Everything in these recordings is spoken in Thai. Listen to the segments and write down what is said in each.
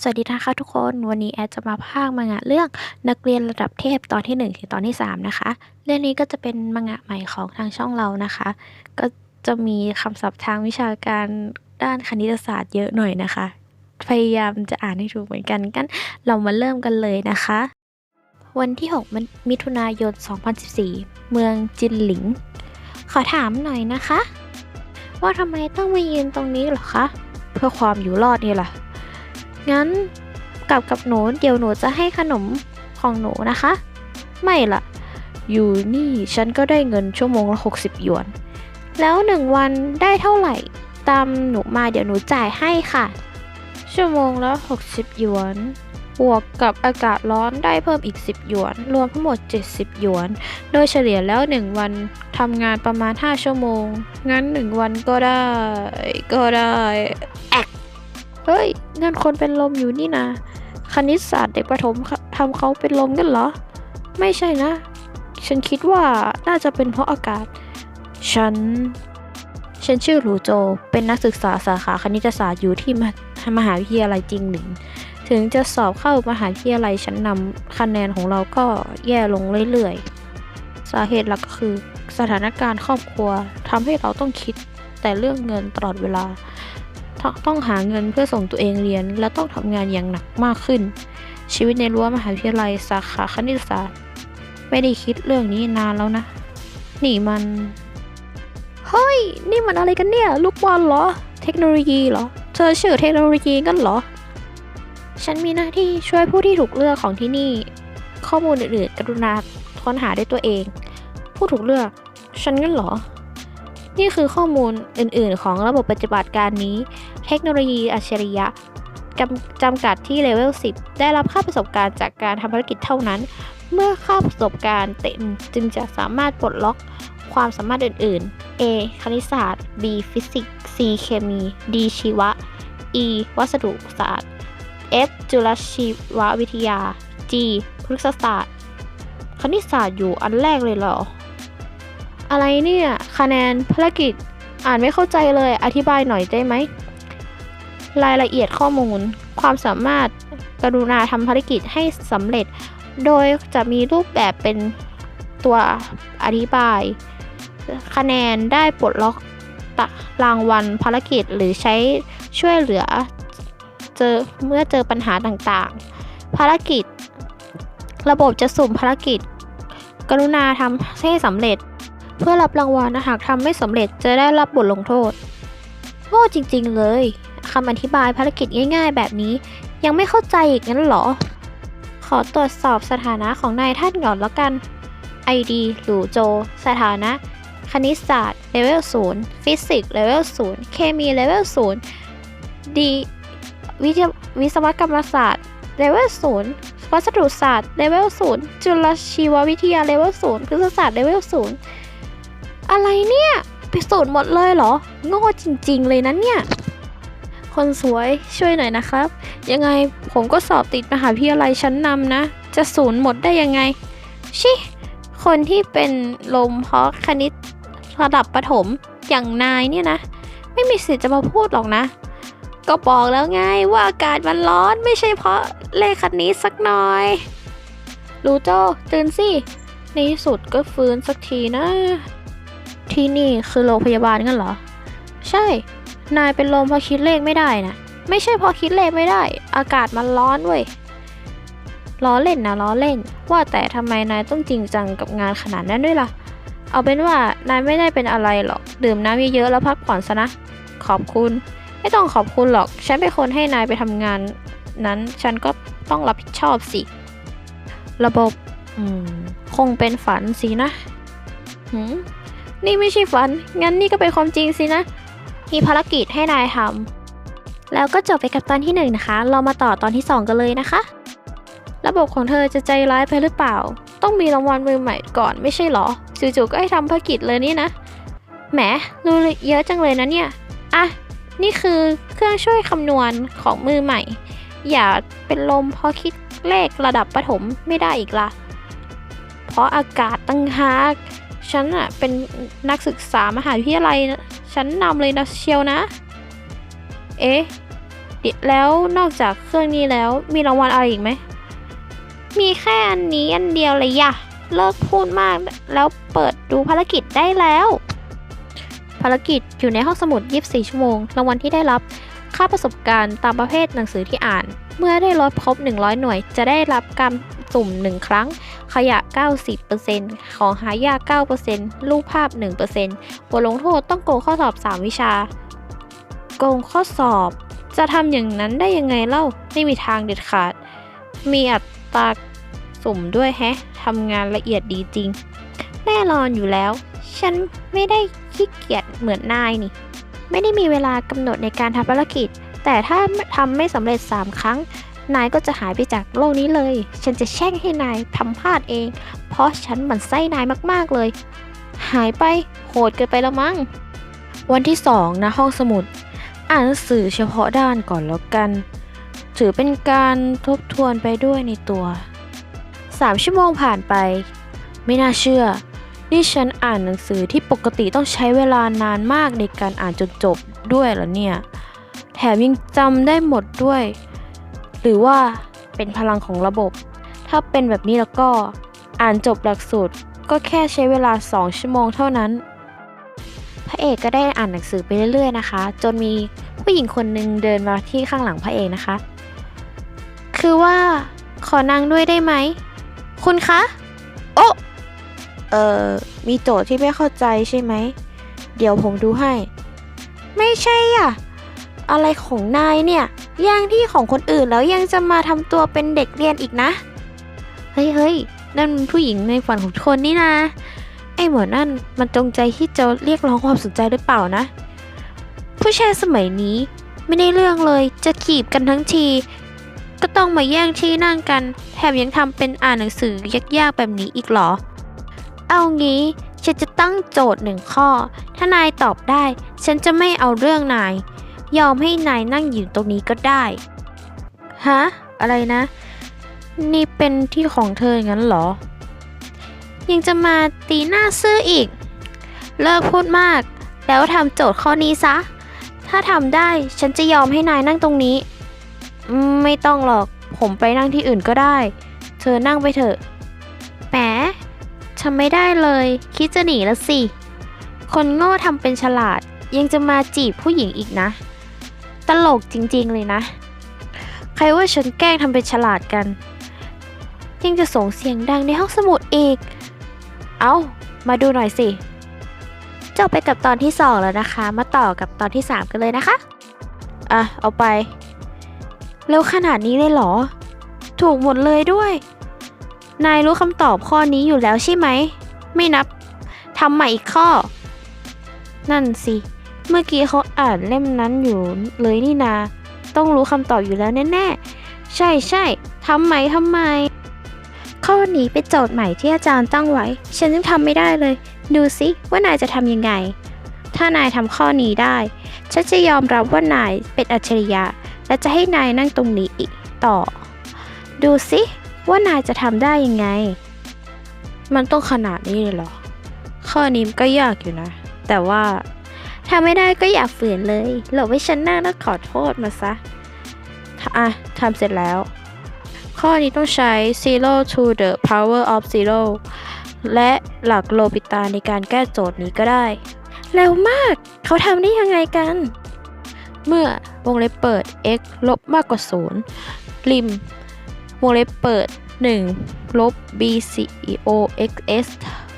สวัสดีนะคะทุกคนวันนี้แอดจะมาพากย์มังงะเรื่องนักเรียนระดับเทพตอนที่ 1 ถึงตอนที่ 3 นะคะ เรื่องนี้ก็จะเป็นมังงะใหม่ของทางช่องเรานะคะ ก็จะมีคำศัพท์ทางวิชาการด้านคณิตศาสตร์เยอะหน่อยนะคะ พยายามจะอ่านให้ถูกเหมือนกันกันเรามาเริ่มกันเลยนะคะ วันที่ 6 มิถุนายน 2014 เมืองจินหลิง ขอถามหน่อยนะคะ ว่าทำไมต้องมายืนตรงนี้หรอคะเพื่อความอยู่รอดนี่แหละ งั้นกลับกับหนูเดี๋ยวหนูจะให้ขนมของหนูนะคะ ไม่ละอยู่นี่ฉันก็ได้เงินชั่วโมงละ60 หยวน แล้วหนึ่งวันได้เท่าไหร่ ตามหนูมาเดี๋ยวหนูจ่ายให้ค่ะ ชั่วโมงละ60 หยวน บวกกับอากาศร้อนได้เพิ่มอีก 10 หยวน รวมทั้งหมด 70 หยวน โดยเฉลี่ยแล้ว 1 วันทำงานประมาณ 5 ชั่วโมง งั้น 1 วันก็ได้ ก็ได้แอก เฮ้ยนั่นคนเป็นลมอยู่นี่นะคณิตศาสตร์เด็กประถมทำเขาเป็นลมกันเหรอ ไม่ใช่นะ ฉันคิดว่าน่าจะเป็นเพราะอากาศ ฉัน ฉันชื่อหลูโจ เป็นนักศึกษาสาขาคณิตศาสตร์อยู่ที่มหามหาวิทยาลัยจิงหลิง ถึงจะสอบเข้ามหาวิทยาลัยชั้นนำคะแนนของเราก็แย่ลงเรื่อยๆ สาเหตุหลักก็คือสถานการณ์ครอบครัวทำให้เราต้องคิดแต่เรื่องเงินตลอดเวลา ตต้องหาเงินเพื่อส่งตัวเองเรียน และต้องทำงานอย่างหนักมากขึ้น ชีวิตในรั้วมหาวิทยาลัยสาขาคณิตศาสตร์ ไม่ได้คิดเรื่องนี้นานแล้วนะ นี่มัน เฮ้ย นี่มันอะไรกันเนี่ย ลูกบอลเหรอ เทคโนโลยีเหรอ เธอชื่อเทคโนโลยีกันเหรอ ฉันมีหน้าที่ช่วยผู้ที่ถูกเลือกของที่นี่ ข้อมูลอื่นๆ กรุณาค้นหาด้วยตัวเอง ผู้ถูกเลือก ฉันงั้นเหรอนี่คือข้อมูลอื่น ๆ ของระบบปฏิบัติการนี้ เทคโนโลยีอัจฉริยะจำกัดที่เลเวล 10 ได้รับค่าประสบการณ์จากการทำภารกิจเท่านั้น เมื่อค่าประสบการณ์เต็มจึงจะสามารถปลดล็อกความสามารถอื่น ๆ A คณิตศาสตร์ B ฟิสิกส์ C เคมี D ชีวะ E วัสดุศาสตร์ F จุลชีววิทยา G พฤกษศาสตร์ คณิตศาสตร์อยู่อันแรกเลยเหรอ อะไรเนี่ย คะแนนภารกิจ อ่านไม่เข้าใจเลย อธิบายหน่อยได้ไหม รายละเอียดข้อมูล ความสามารถกรุณาทำภารกิจให้สำเร็จ โดยจะมีรูปแบบเป็นตัวอธิบาย คะแนนได้ปลดล็อกตารางวันภารกิจหรือใช้ช่วยเหลือเจอเมื่อเจอปัญหาต่างๆ ภารกิจ ระบบจะสุ่มภารกิจ กรุณาทำให้สำเร็จ เพื่อรับรางวัลหากทำไม่สำเร็จจะได้รับบทลงโทษ โง่จริง ๆ เลย คำอธิบายภารกิจง่าย ๆ แบบนี้ ยังไม่เข้าใจอีกงั้นเหรอ ขอตรวจสอบสถานะของนายท่านก่อนแล้วกัน ID หลูโจ สถานะ คณิตศาสตร์เลเวล0ฟิสิกส์เลเวล0เคมีเลเวล0ดีวิทยวิศวกรรมศาสตร์เลเวล0วัสดุศาสตร์เลเวล0จุลชีววิทยาเลเวล0พฤกษศาสตร์เลเวล0อะไรเนี่ย ไปศูนย์หมดเลยเหรอโง่จริง ๆ เลยนะเนี่ย คนสวยช่วยหน่อยนะครับ ยังไงผมก็สอบติดมหาวิทยาลัยชั้นนำนะ จะศูนย์หมดได้ยังไง ชิ คนที่เป็นลมเพราะคณิตระดับประถมอย่างนายเนี่ยนะ ไม่มีสิทธิ์จะมาพูดหรอกนะ ก็บอกแล้วไงว่าอากาศมันร้อนไม่ใช่เพราะเลขคณิตสักหน่อยลูโจตื่นสิในที่สุดก็ฟื้นสักทีนะ ที่นี่คือโรงพยาบาลงั้นเหรอ ใช่ นายเป็นลมเพราะคิดเลขไม่ได้นะ ไม่ใช่เพราะคิดเลขไม่ได้ อากาศมันร้อนเว้ย ล้อเล่นนะล้อเล่น ว่าแต่ทำไมนายต้องจริงจังกับงานขนาดนั้นด้วยล่ะ เอาเป็นว่านายไม่ได้เป็นอะไรหรอก ดื่มน้ำเยอะๆแล้วพักผ่อนซะนะ ขอบคุณ ไม่ต้องขอบคุณหรอก ฉันเป็นคนให้นายไปทำงานนั้น ฉันก็ต้องรับผิดชอบสิ ระบบ อืม คงเป็นฝันสินะ หืม นี่ไม่ใช่ฝัน งั้นนี่ก็เป็นความจริงสินะ มีภารกิจให้นายทำแล้วก็จบไปกับตอนที่หนึ่งนะคะ เรามาต่อตอนที่สองกันเลยนะคะ ระบบของเธอจะใจร้ายไปหรือเปล่า ต้องมีรางวัลมือใหม่ก่อนไม่ใช่หรอจู่ๆก็ให้ทำภารกิจเลยนี่นะแหมรู้เยอะจังเลยนะเนี่ยอะนี่คือเครื่องช่วยคำนวณของมือใหม่ อย่าเป็นลมเพราะคิดเลขระดับประถมไม่ได้อีกละเพราะอากาศตั้งหาก ฉันอะเป็นนักศึกษามหาวิทยาลัยชั้นนำเลยนะเชียวนะ เอ๊ะแล้วนอกจากเครื่องนี้แล้วมีรางวัลอะไรอีกไหม มีแค่อันนี้อันเดียวเลยย่ะเลิกพูดมากแล้วเปิดดูภารกิจได้แล้ว ภารกิจอยู่ในห้องสมุด 24 ชั่วโมง รางวัลที่ได้รับ ค่าประสบการณ์ตามประเภทหนังสือที่อ่าน เมื่อได้ลดครบ 100 หน่วย จะได้รับการสุ่ม 1 ครั้ง ขยะ 90%ของหายาก9%รูปภาพ 1%บทลงโทษต้องโกงข้อสอบ 3 วิชา โกงข้อสอบ จะทำอย่างนั้นได้ยังไงเล่า ไม่มีทางเด็ดขาด มีอัตราสุ่มด้วยแฮะทำงานละเอียดดีจริง แน่นอนอยู่แล้ว ฉันไม่ได้ขี้เกียจเหมือนนายนี่ ไม่ได้มีเวลากำหนดในการทำภารกิจ แต่ถ้าทำไม่สำเร็จ 3 ครั้ง นายก็จะหายไปจากโลกนี้เลย ฉันจะแช่งให้นายทำพลาดเอง เพราะฉันหมั่นไส้นายมากๆเลย หายไปโหดเกินไปแล้วมั้ง วันที่สองนะห้องสมุด อ่านหนังสือเฉพาะด้านก่อนแล้วกัน ถือเป็นการทบทวนไปด้วยในตัว 3 ชั่วโมงผ่านไป ไม่น่าเชื่อ นี่ฉันอ่านหนังสือที่ปกติต้องใช้เวลานานมากในการอ่านจนจบด้วยเหรอเนี่ย แถมยังจำได้หมดด้วย หรือว่าเป็นพลังของระบบ ถ้าเป็นแบบนี้แล้วก็อ่านจบหลักสูตรก็แค่ใช้เวลา 2 ชั่วโมงเท่านั้น พระเอกก็ได้อ่านหนังสือไปเรื่อยๆนะคะ จนมีผู้หญิงคนหนึ่งเดินมาที่ข้างหลังพระเอกนะคะ คือว่าขอนั่งด้วยได้ไหม คุณคะ โอ้เอ่อ มีโจทย์ที่ไม่เข้าใจใช่ไหม เดี๋ยวผมดูให้ ไม่ใช่อะ อะไรของนายเนี่ยแย่งที่ของคนอื่นแล้วยังจะมาทำตัวเป็นเด็กเรียนอีกนะ เฮ้ยเฮ้ยนั่นผู้หญิงในฝันของคนนี่นะ ไอ้หมอนั่นมันจงใจที่จะเรียกร้องความสนใจหรือเปล่านะ ผู้ชายสมัยนี้ไม่ได้เรื่องเลยจะขีบกันทั้งที ก็ต้องมาแย่งที่นั่งกัน แถมยังทำเป็นอ่านหนังสือยากๆแบบนี้อีกหรอ เอางี้ฉันจะตั้งโจทย์หนึ่งข้อ ถ้านายตอบได้ ฉันจะไม่เอาเรื่องนาย ยอมให้นายนั่งอยู่ตรงนี้ก็ได้ ฮะ อะไรนะ นี่เป็นที่ของเธออย่างนั้นเหรอ ยังจะมาตีหน้าซื่ออีก เลิกพูดมาก แล้วทำโจทย์ข้อนี้ซะ ถ้าทำได้ฉันจะยอมให้นายนั่งตรงนี้ ไม่ต้องหรอก ผมไปนั่งที่อื่นก็ได้ เธอนั่งไปเถอะ แหมทำไม่ได้เลย คิดจะหนีแล้วสิ คนโง่ทำเป็นฉลาดยังจะมาจีบผู้หญิงอีกนะ ตลกจริง ๆ เลยนะ ใครว่าฉันแกล้งทำเป็นฉลาดกัน ยังจะส่งเสียงดังในห้องสมุดอีก เอามาดูหน่อยสิ จบไปกับตอนที่ 2 แล้วนะคะ มาต่อกับตอนที่ 3 กันเลยนะคะ อะ เอาไป เร็วขนาดนี้เลยเหรอ ถูกหมดเลยด้วย นายรู้คำตอบข้อนี้อยู่แล้วใช่ไหม ไม่นับทำใหม่อีกข้อ นั่นสิ เมื่อกี้เขาอ่านเล่มนั้นอยู่เลยนี่นา ต้องรู้คำตอบอยู่แล้วแน่ๆ ใช่ใช่ทำไหมทำไม ข้อนี้เป็นโจทย์ใหม่ที่อาจารย์ตั้งไว้ ฉันยังทำไม่ได้เลย ดูสิว่านายจะทำยังไง ถ้านายทำข้อนี้ได้ ฉันจะยอมรับว่านายเป็นอัจฉริยะ และจะให้นายนั่งตรงนี้อีกต่อ ดูสิว่านายจะทำได้ยังไง มันต้องขนาดนี้เลยเหรอ ข้อนี้ก็ยากอยู่นะ แต่ว่า ทำไม่ได้ก็อย่าฝืนเลย หลบให้ฉันนั่งแล้วขอโทษมาซะ อะทำเสร็จแล้ว ข้อนี้ต้องใช้ zero to the power of zero และหลักโลปิตาในการแก้โจทย์นี้ก็ได้ เร็วมาก เขาทำได้ยังไงกัน เมื่อวงเล็บเปิด x ลบมากกว่า 0 ริม วงเล็บเปิด 1 ลบ b c o x s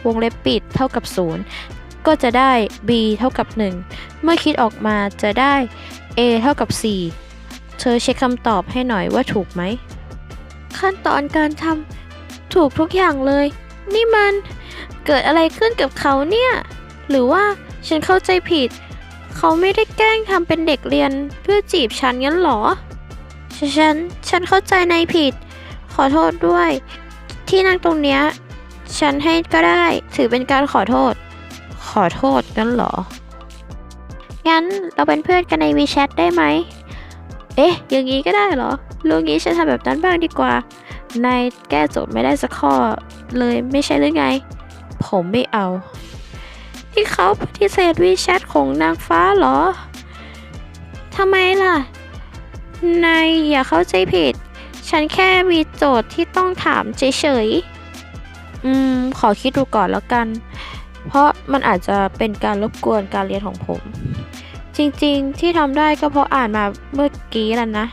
วงเล็บปิดเท่ากับ 0 ก็จะได้ b เท่ากับ 1 เมื่อคิดออกมาจะได้ a เท่ากับ 4 เธอเช็คคำตอบให้หน่อยว่าถูกไหม ขั้นตอนการทำถูกทุกอย่างเลย นี่มันเกิดอะไรขึ้นกับเขาเนี่ย หรือว่าฉันเข้าใจผิด เขาไม่ได้แกล้งทำเป็นเด็กเรียนเพื่อจีบฉันงั้นหรอ ฉัน ฉันเข้าใจในผิด ขอโทษด้วย ที่นั่งตรงเนี้ย ฉันให้ก็ได้ ถือเป็นการขอโทษ อโทษงั้นเหรอ งั้นเราเป็นเพื่อนกันในวีแชทได้ไหม เอ๊ะ อย่างนี้ก็ได้เหรอรู้งี้ฉันทำแบบนั้นบ้างดีกว่า นายแก้โจทย์ไม่ได้สักข้อเลยไม่ใช่หรือไง ผมไม่เอา ที่เขาปฏิเสธวีแชทของนางฟ้าเหรอ ทำไมล่ะ นายอย่าเข้าใจผิด ฉันแค่มีโจทย์ที่ต้องถามเฉยๆ อืม ขอคิดดูก่อนแล้วกัน เพราะมันอาจจะเป็นการรบกวนการเรียนของผม จริงๆที่ทำได้ก็เพราะอ่านมาเมื่อกี้แล้วนะ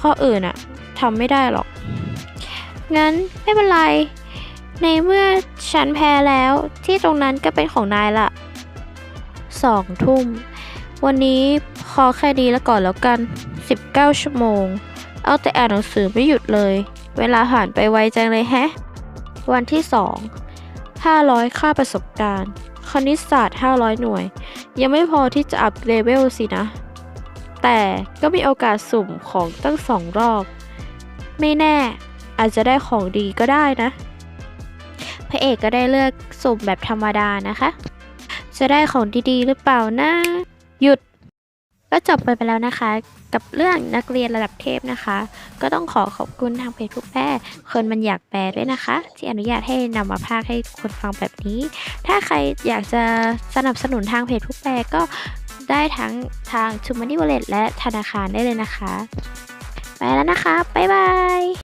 ข้ออื่นอะทำไม่ได้หรอก งั้นไม่เป็นไร ในเมื่อฉันแพ้แล้วที่ตรงนั้นก็เป็นของนายละสองทุ่ม วันนี้พอแค่นี้แล้วก่อนแล้วกัน 19 ชั่วโมง เอาแต่อ่านหนังสือไม่หยุดเลย เวลาผ่านไปไวจังเลยแฮะ วันที่2 500 ค่าประสบการณ์ คณิตศาสตร์ 500 หน่วย ยังไม่พอที่จะอัพเลเวลสินะ แต่ก็มีโอกาสสุ่มของตั้งสองรอบ ไม่แน่อาจจะได้ของดีก็ได้นะ พระเอกก็ได้เลือกสุ่มแบบธรรมดานะคะ จะได้ของดีๆหรือเปล่านะ หยุด ก็จบไปไปแล้วนะคะ กับเรื่องนักเรียนระดับเทพนะคะ ก็ต้องขอขอบคุณทางเพจทุกแพร่คนมันอยากแปลด้วยนะคะ ที่อนุญาตให้นำมาพากให้คนฟังแบบนี้ ถ้าใครอยากจะสนับสนุนทางเพจทุกแปลก็ได้ทั้งทางชูมันนี่วอลเล็ตและธนาคารได้เลยนะคะ ไปแล้วนะคะ บ๊ายบาย